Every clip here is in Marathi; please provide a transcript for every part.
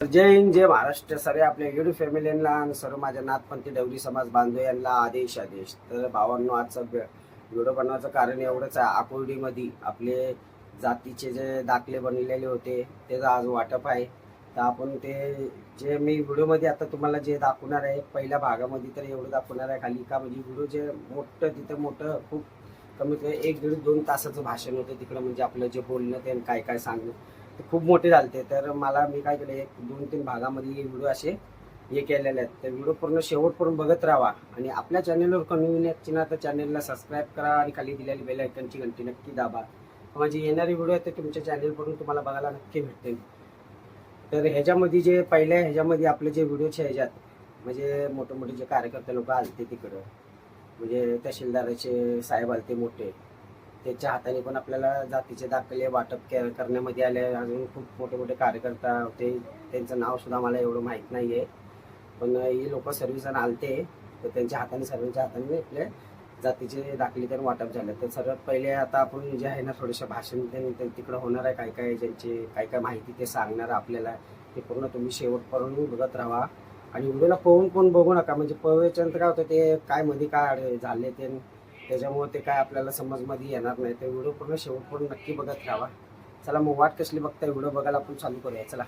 जय हिंद जय महाराष्ट्र. सरे आपल्या युट्यूब फॅमिलीला आणि सर्व माझ्या नाथपंथी डवरी समाज बांधव यांना आदेश आदेश. तर भावांनो आजचा व्हिडिओ बनवायचं कारण एवढंच आहे. आकुर्डीमध्ये आपले जातीचे जे दाखले बनलेले होते त्याचं आज वाटप आहे. तर आपण ते जे मी व्हिडिओमध्ये आता तुम्हाला जे दाखवणार आहे पहिल्या भागामध्ये तर एवढं दाखवणार आहे खाली का? म्हणजे व्हिडिओ जे मोठं तिथं मोठं खूप कमीत कमी एक दीड दोन तासाचं भाषण होतं. तिकडं म्हणजे आपलं जे बोलणं ते काय काय सांगणं. खूप मोठे झालते. तर मला मी काय केलं एक दोन तीन भागामध्ये व्हिडिओ असे हे केलेले आहेत. तर व्हिडिओ पूर्ण शेवटपर्यंत बघत राहा आणि आपल्या चॅनेलवर कन्व्हिनियंटची ना तर चॅनेलला सबस्क्राईब करा आणि खाली दिलेली बेल आयकनची घंटी नक्की दाबा. म्हणजे येणारे व्हिडिओ आहेत ते तुमच्या चॅनेलवरून तुम्हाला बघायला नक्की भेटतील. तर ह्याच्यामध्ये जे पहिल्या ह्याच्यामध्ये आपले जे व्हिडिओचे ह्याच्यात म्हणजे मोठे मोठे जे कार्यकर्ते लोक आलते तिकडं. म्हणजे तहसीलदाराचे साहेब आलते मोठे. त्याच्या हाताने पण आपल्याला जातीचे दाखले वाटप के- करण्यामध्ये आले. अजून खूप मोठे मोठे कार्यकर्ता होते. त्यांचं नाव सुद्धा मला एवढं माहीत नाही आहे पण ही लोक सर्वजण आलते. तर त्यांच्या हाताने सर्वांच्या हाताने आपले जातीचे दाखले तर वाटप झाले. तर सर्वात पहिले आता आपण जे आहे ना थोडेसे भाषण त्यांनी ते तिकडं होणार आहे. काय काय ज्यांचे काय काय माहिती ते सांगणार आपल्याला. ते पूर्ण तुम्ही शेवटपर्यंत बघत राहा. आणि व्हिडिओला पोहून पण बघू नका. म्हणजे पळवेच्यानंतर काय होतं ते काय मध्ये काय झाले ते त्याच्यामुळे ते काय आपल्याला समजमध्ये येणार नाही. ते व्हिडिओ पूर्ण शेवटपर्यंत नक्की बघत राहा. चला मग वाट कसली बघताय? व्हिडिओ बघायला आपण चालू करूया. चला.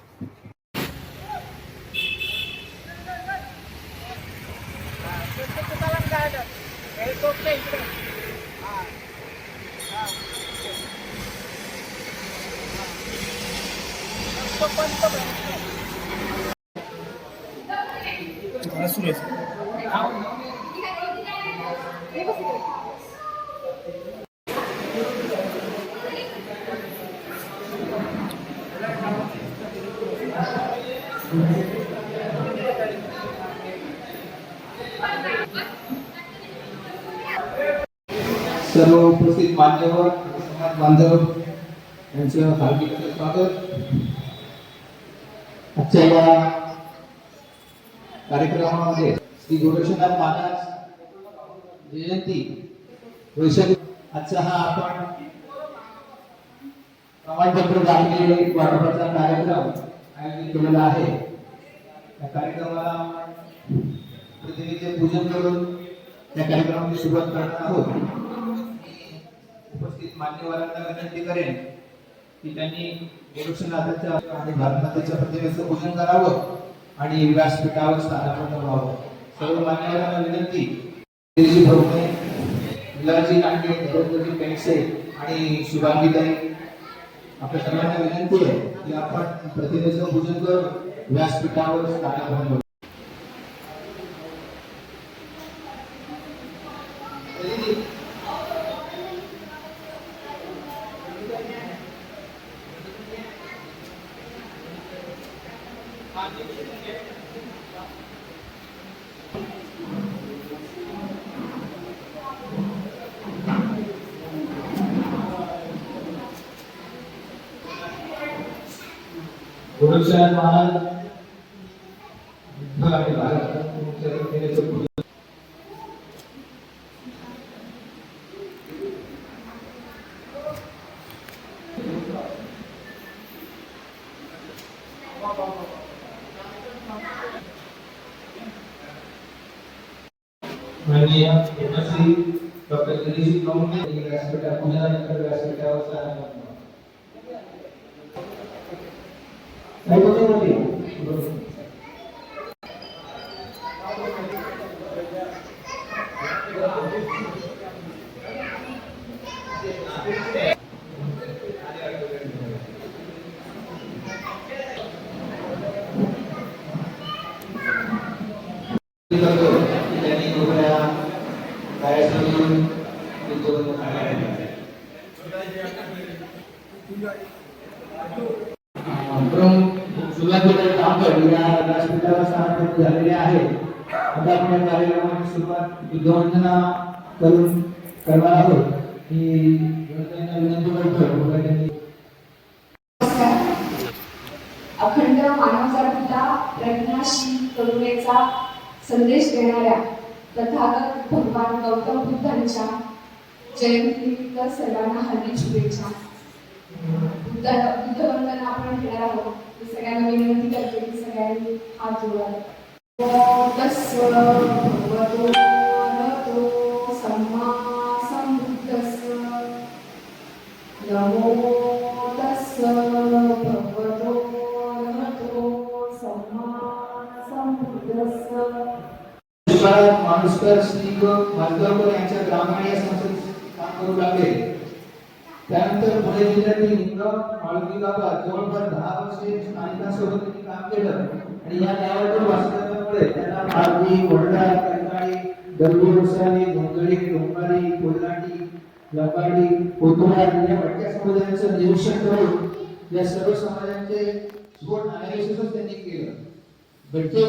सर्व उपस्थित मान्यवर समाज बांधव यांचं हार्दिक स्वागत. आजच्या या कार्यक्रमामध्ये श्री गोरक्षनाथ महाराज जयंती वैशाली. आजचा हा आपण प्रमाणपत्र दाखले वाटपाचा कार्यक्रम आयोजित केलेला आहे. या कार्यक्रमाला प्रतिनिधीचे पूजन करून या कार्यक्रमाची सुरुवात करणार आहोत. उपस्थित मान्यवरांना विनंती करेन की त्यांनी गोरक्षनाथाच्या आणि भारतनाथाच्या प्रतिमेचं पूजन करावं आणि व्यासपीठावर स्थानापन्न व्हावं. सर्व मान्यवरांना विनंती. तेजी भोगणे विलाजी लांडे पेंडसे आणि शुभांगीताई आपल्या सर्वांना विनंती आहे की आपण प्रतिमेचं पूजन करून व्यासपीठावर स्थानापन्न व्हावं. गोरक्षनाथ महाराज आणि डॉक्टर दिनेश गौंडे व्यासपीठा पूजनानंतर व्यासपीठावर स्थानापन्न नाही बरोबर आहे. बरोबर. करतो की त्यांनी कृपया कार्यासमोर ते दोन कार्यालय प्रमुख सुरुवातीला तांबड या व्यासपीठावर स्थानापन्न झालेले आहे आता आपण या कार्यक्रमाची सुरुवात विद्वांजना करून करणार आहोत. ही विनंती करतो कृपया अखंड मानवाचा पिता प्रज्ञाशील करुणेचा संदेश देणाऱ्या तथागत भगवान गौतम बुद्धांच्या जयंतीनिमित्त सर्वांना हल्ली शुभेच्छा. बुद्ध बुद्धवंदना आपण घेणार आहोत. सगळ्यांना विनंती करते की सगळ्यांनी हात जोडावे ओम श्री मालगावकर यांच्या ग्रामीण संस्थेत काम करू लागले त्यानंतर पुणे जिल्ह्यातील लिंगाव माळुंगी गावात जवळपास दहा वर्षे स्थानिकांसोबत त्यांनी काम केलं आणि या न्यायालयीन त्यांना माळगी वडला कंटाळी दरबी उसाली गोंधळी डोंबारी कोल्हाटी या भटक्या समुदायाचं निरीक्षण करून या सर्व समाजांचे स्फोट अनालिसिसच त्यांनी केलं. भटके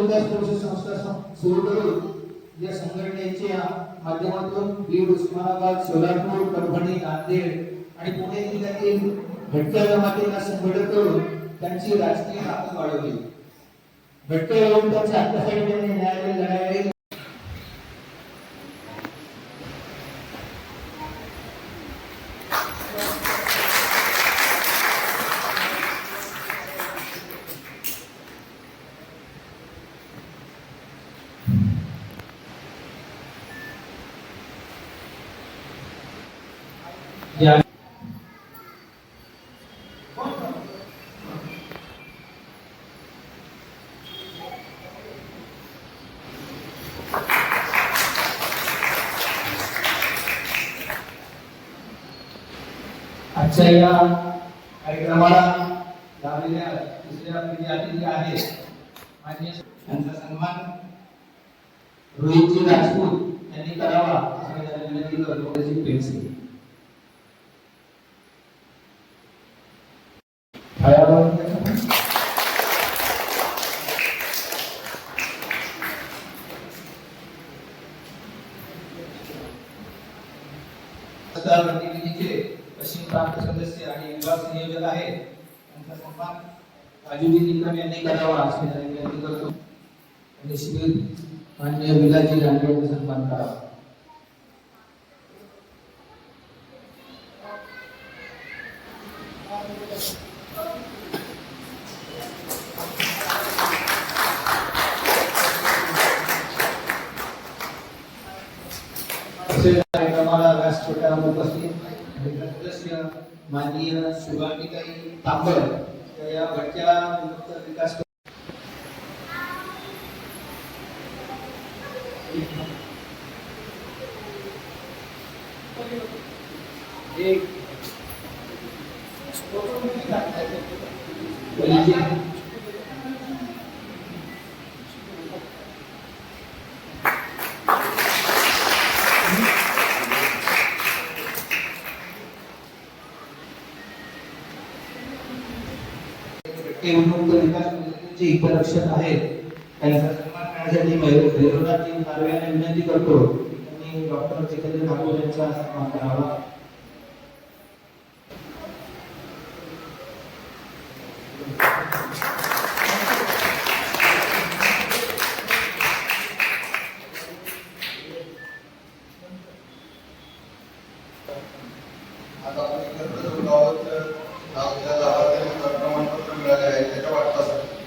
विकास परिषद संस्था सुरू करून या संघटनेच्या माध्यमातून बीड उस्मानाबाद सोलापूर परभणी नांदेड आणि पुणे जिल्ह्यातील भटक्या जमातींना संघटित करून त्यांची राजकीय ताकद वाढवली. भटक्या विमुक्तांच्या हक्कासाठी त्यांनी आजच्या या कार्यक्रमाला लावलेल्या दुसऱ्या पिढी अतिथी आहेत माझे त्यांचा सन्मान रोहितजी राजपूत यांनी करावा असं मी त्यांना विनंती करतो. त्याची पेन्सिल फळ्यावर सत्तार प्रतिनिधीचे पश्चिम प्रांत सदस्य आणि विभाग संयोजक आहेत त्यांचा सन्मान राजूजी निकम यांनी करावा असे विनंती करतो. आणि श्री मान्य विलाजी लांडे सन्मान करावा कार्यक्रमाला व्यासपीठाला उपस्थित माननीय शुभांगीताई तांबड या भटक्या বিকাশ ते उन्मुक्त विकास परिषदेचे हितरक्षक आहेत त्यांचा सन्मान करण्यासाठी भैरवनाथजी नार्वे यांना विनंती करतो. त्यांनी डॉक्टर जितेंद्र ठाकूर यांचा सन्मान करावा आता आपण एकत्र जोडलो आहोत तर आपल्या लाभार्थ्यांना प्रमाणपत्र मिळाले आहे त्याच्या वाटपासाठी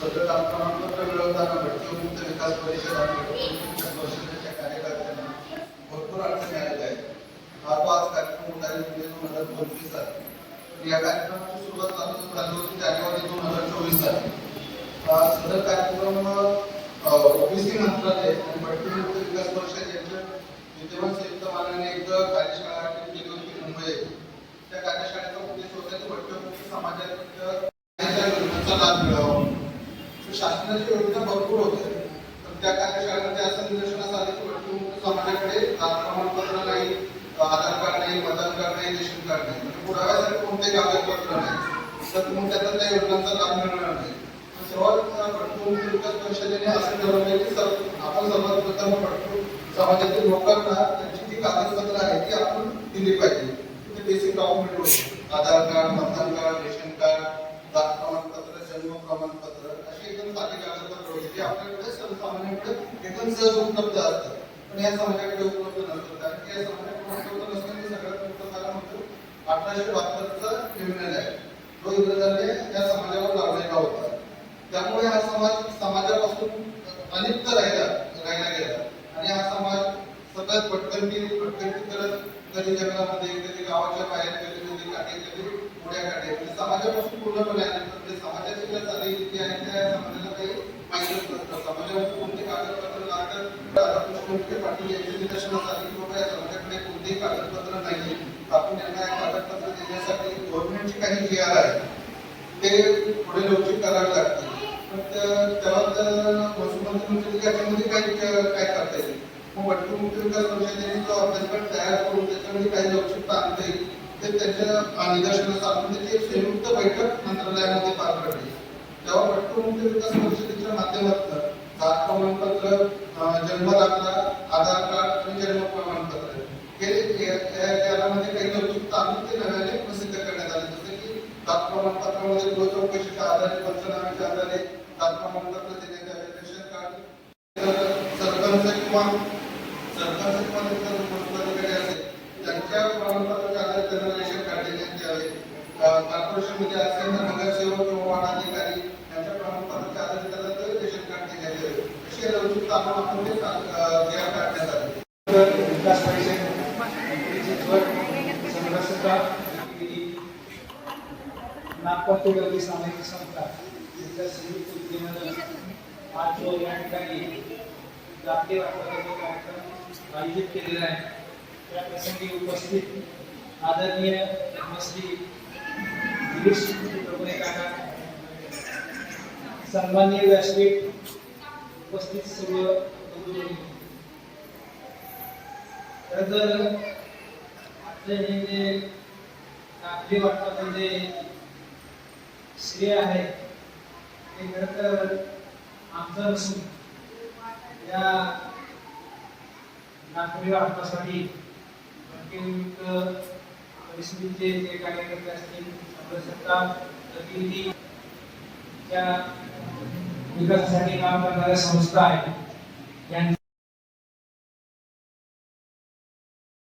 सदर लाभ प्रमाणपत्र मिळवताना भटके मुक्त विकास परिषद आणि भटके मुक्त परिषदेच्या कार्यकर्त्यांना भरपूर अडचणी आलेल्या आहेत हा तो आज कार्यक्रम दोन हजार पंचवीस या कार्यक्रमाची सुरुवात चालू होती जानेवारी दोन हजार चोवीस साली. सदर कार्यक्रम ओबीसी मंत्रालय आणि विकास परिषद यांच्या विद्यमान संयुक्त मानाने एक कार्यशाळा केली होती मुंबई त्या कार्यशाळेचा उद्देश होता की भटकमुक्त समाजात त्या लाभ मिळावा. शासनाची योजना भरपूर होते त्या कार्यशाळेमध्ये असं निदर्शनास आले की भटकमुक्त समाजाकडे जात प्रमाणपत्र नाही आधार कार्ड नाही मतदान कार्ड नाही रेशन कार्ड नाही. म्हणजे पुराव्यासाठी कोणते कागदपत्र नाही. तर मग त्यातून त्या योजनांचा लाभ मिळणार नाही. विकास परिषदेने असं ठरवलं की सर आपण समाजातील लोकांना त्यांची जी कागदपत्र आहेत ती आपण दिली पाहिजे. ते बेसिक डॉक्युमेंट होते. आधार कार्ड मतदान कार्ड रेशन कार्ड जात प्रमाणपत्र जन्म प्रमाणपत्र अशी एकदम साधी कागदपत्र होती जी आपल्याकडे सर्वसामान्यांकडे एकदम सहज उपलब्ध असतात. पण या समाजाकडे उपलब्ध नसतात. कारण की या समाजाकडे उपलब्ध नसल्याने सगळ्यात मोठं कारण म्हणजे अठराशे बहात्तरचा निर्णय आहे तो इंग्रजांनी या समाजावर लावलेला होता. त्यामुळे हा समाज समाजापासून अलिप्त राहिला राहिला गेला. आणि हा समाज सतत भटकंती भटकंती करत कधी जंगलामध्ये कधी गावाच्या बाहेर कधी कधी काढे कधी पुढ्या काढे म्हणजे समाजापासून पूर्णपणे अलिप्त म्हणजे समाजाची ज्या चालीरीती आहेत त्या समाजाला काही माहितच नसतं समाजामध्ये कोणते कागदपत्र लागतात? राधाकृष्ण विखे पाटील यांच्या निदर्शनास आले की बाबा या समाजाकडे कोणतेही कागदपत्र नाही आपण यांना एक कागदपत्र देण्यासाठी गव्हर्नमेंटचे काही जी आर आहे ते पुढे लवचिक करावे लागतील. पण तेव्हा महसूल काही काय करता येईल? मग वटू परिषदेने जो अभ्यासक्रम तयार करून त्याच्यामध्ये काही लवचिकता आणता येईल ते त्यांच्या निदर्शनास आणून त्याची संयुक्त बैठक मंत्रालयामध्ये पार पडली. तेव्हा वटू विकास परिषदेच्या माध्यमातून जात प्रमाणपत्र जन्म दाखला आधार कार्ड आणि जन्म प्रमाण हे या- या- यामध्ये काही लवचिकता नव्याने प्रसिद्ध करण्यात आले जसे की जात प्रमाणपत्रामध्ये गृह चौकशीच्या आधारे पंचनाम्याच्या आधारे जात प्रमाणपत्र देण्यात आले रेशन कार्ड सरपंच किंवा सरपंच किंवा नंतर मुख्यमंत्र्याकडे असेल त्यांच्या प्रमाणपत्राच्या आधारे त्यांना रेशन कार्ड देण्यात यावे. कॉर्पोरेशनमध्ये असेल तर नगरसेवक किंवा वार्ड अधिकारी यांच्या प्रमाणपत्राच्या आधारे त्यांना रेशन कार्ड देण्यात यावे. अशी लवचिकता आपण आपण ते तयार करण्यात आले तर विकास परिषद पिंपरीची गट संघसुद्धा केली. नागपूर ते गरबी सामाजिक संस्था यांच्या संयुक्त विद्यमानं आज जो या ठिकाणी जागते वाटपाचा कार्यक्रम आयोजित केलेला आहे. त्या प्रसंगी उपस्थित आदरणीय धर्मश्री गिरीश प्रभुणे काका सन्माननीय व्यासपीठ उपस्थित सर्व बंधू खरं तर आपले हे जे आपली वाटपाचं जे श्रेय आहे. ते खरं तर आमचं नसून या नागरी वाटपासाठी भटकेयुक्त परिस्थितीचे जे कार्यकर्ते असतील सदस्यता प्रतिनिधी विकासासाठी काम करणाऱ्या संस्था आहेत